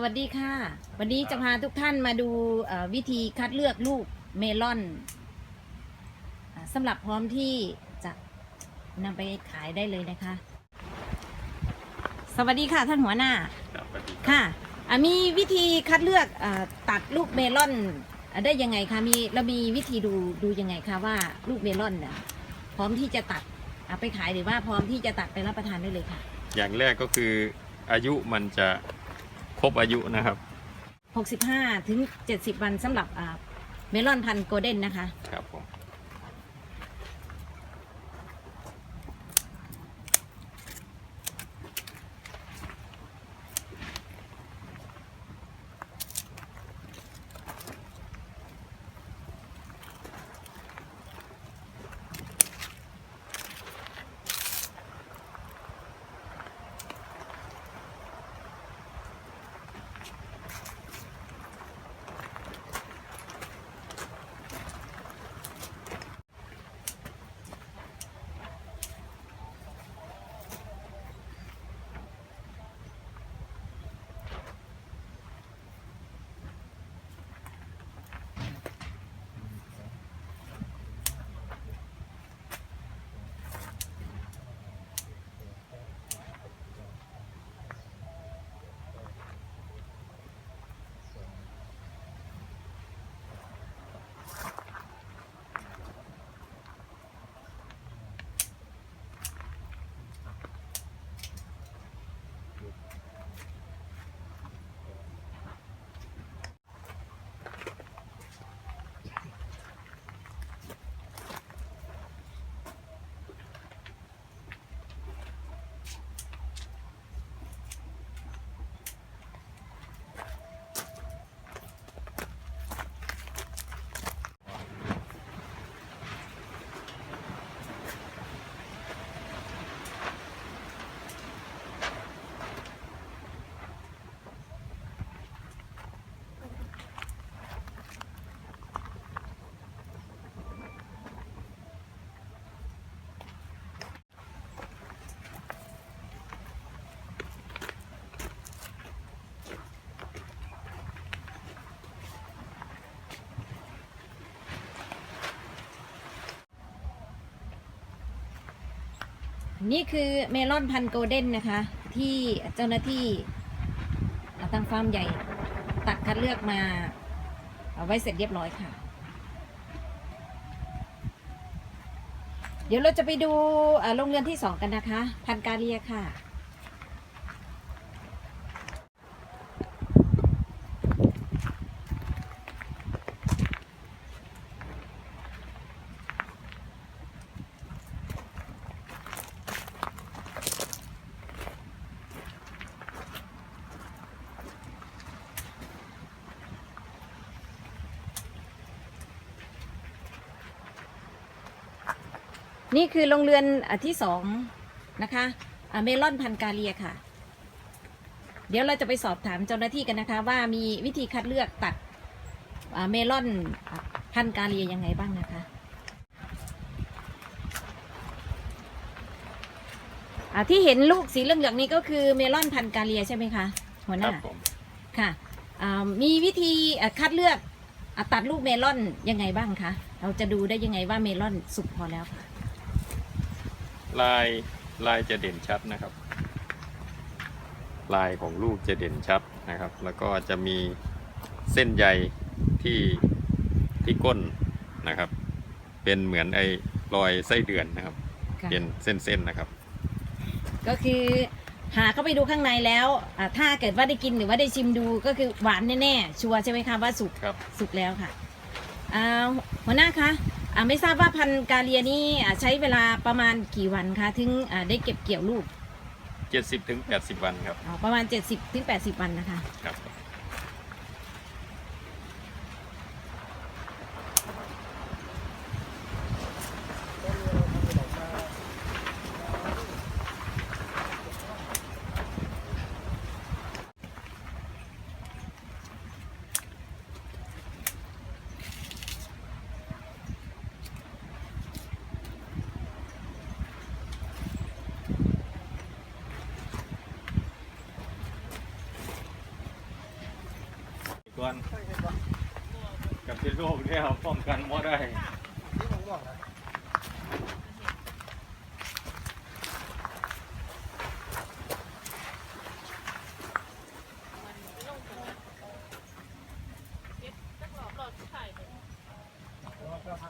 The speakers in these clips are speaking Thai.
สวัสดีค่ะ วันนี้จะพาทุกท่านมาดูเอ่อวิธีคัดเลือกลูกเมลอนอ่าสำหรับพร้อมที่จะนำไปขายได้เลยนะคะ สวัสดีค่ะท่านหัวหน้าครับสวัสดีครับค่ะอะมีวิธีคัดเลือกอาตัดลูกเมลอนอะได้ยังไงคะมีเรามีวิธีดูดูยังไงคะว่าลูกเมลอนน่ะพร้อมที่จะตัดอะไปขายหรือว่าพร้อมที่จะตัดไปรับประทานได้เลยค่ะ อย่างแรกก็คืออายุมันจะ ครบอายุนะครับ 65 ถึง 70 วันสำหรับอ่าเมลอนพันธุ์โกลเด้นนะคะ ครับผม นี่คือเมลอนพันธุ์โกลเด้นนะคะ ที่เจ้าหน้าที่อ่าทางฟาร์มใหญ่ตัดคัดเลือกมาเอาไว้เสร็จเรียบร้อยค่ะ เดี๋ยวเราจะไปดูโรงเรือนที่สองกันนะคะ พันธุ์กาเรียค่ะ นี่คือโรงเรือนอะที่สองนะคะอะเมลอนพันธุ์กาเลียค่ะ เดี๋ยวเราจะไปสอบถามเจ้าหน้าที่กันนะคะ ว่ามีวิธีคัดเลือกตัดอะเมลอนอะพันธุ์กาเลียยังไงบ้างนะคะอะที่เห็นลูกสีเหลืองๆนี้ก็คือเมลอนพันธุ์กาเลียใช่ไหมคะหัวหครัน้าบผมค่ะอ่ามีวิธีอะคัดเลือกอะตัดลูกเมลอนยังไงบ้างคะ เราจะดูได้ยังไงว่าเมลอนสุกพอแล้วค่ะ ลายลายจะเด่นชัดนะครับ ลายของลูกจะเด่นชัดนะครับ แล้วก็จะมีเส้นใยที่ที่ก้นนะครับ เป็นเหมือนไอ้รอยไส้เดือนนะครับเป็นเส้นๆนะครับ ก็คือหาเข้าไปดูข้างในแล้วอ่าถ้าเกิดว่าได้กินหรือว่าได้ชิมดูก็คือหวานแน่ๆชัวร์ใช่ไหมคะว่าสุกครับ สุกแล้วค่ะอ่าหัวหน้าคะอ่า ไม่ทราบว่าพันธุ์กาเลียนี่อ่าใช้เวลาประมาณกี่วันคะ ถึงอ่าได้เก็บเกี่ยวลูก70ถึง80 วันครับอ๋อประมาณ 70ถึง80 วันนะคะ ครับ โรคแล้วป้องกันบ่ได้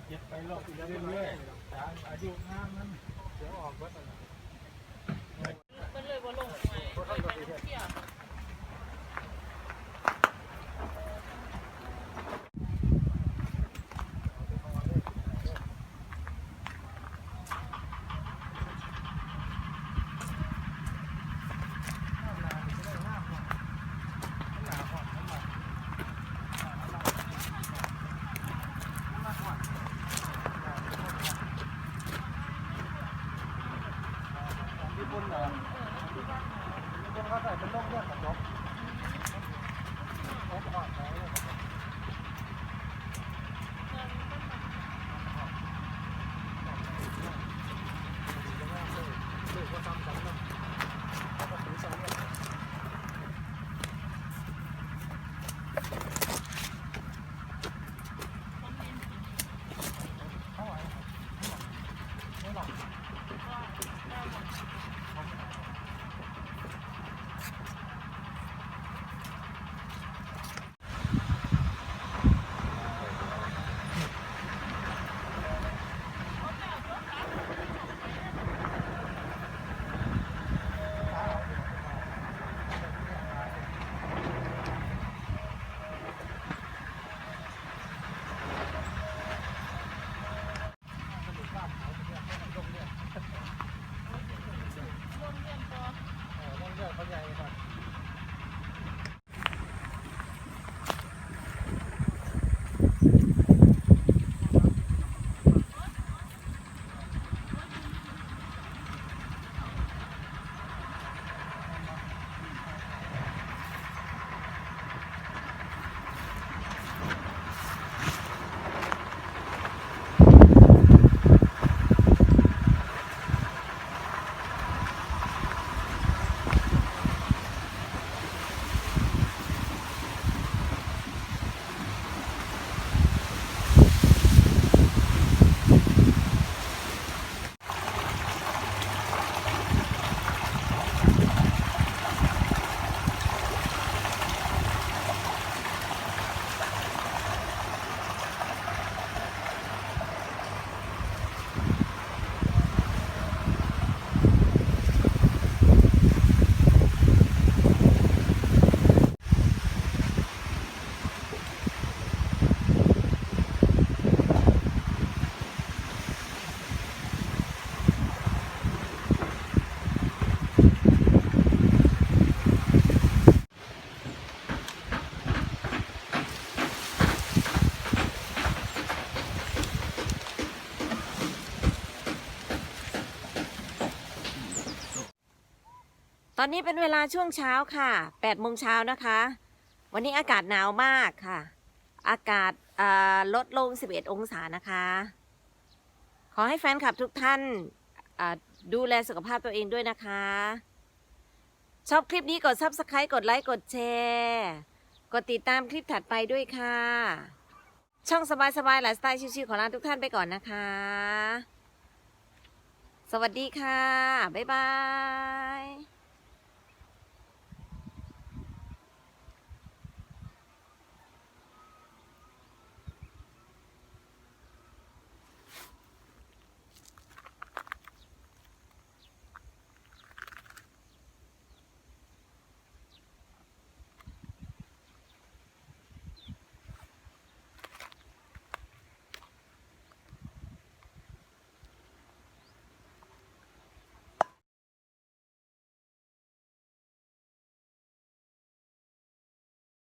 เย็บไปรอบเรื่อยๆอายุงามมันเดี๋ยวออกเบิด ตอนนี้เป็นเวลาช่วงเช้าค่ะ8โมงเช้านะคะ วันนี้อากาศหนาวมากค่ะ อากาศาลดลง 11 องศานะคะ ขอให้แฟนคลับทุกท่านาดูแลสุขภาพตัวเองด้วยนะคะ ชอบคลิปนี้กด Subscribe กดไลค์ กดแชร์ กดติดตามคลิปถัดไปด้วยค่ะ ช่องสบายๆไลฟ์สไตล์ชิวๆของเราทุกท่านไปก่อนนะคะ สวัสดีค่ะ บ๊ายบาย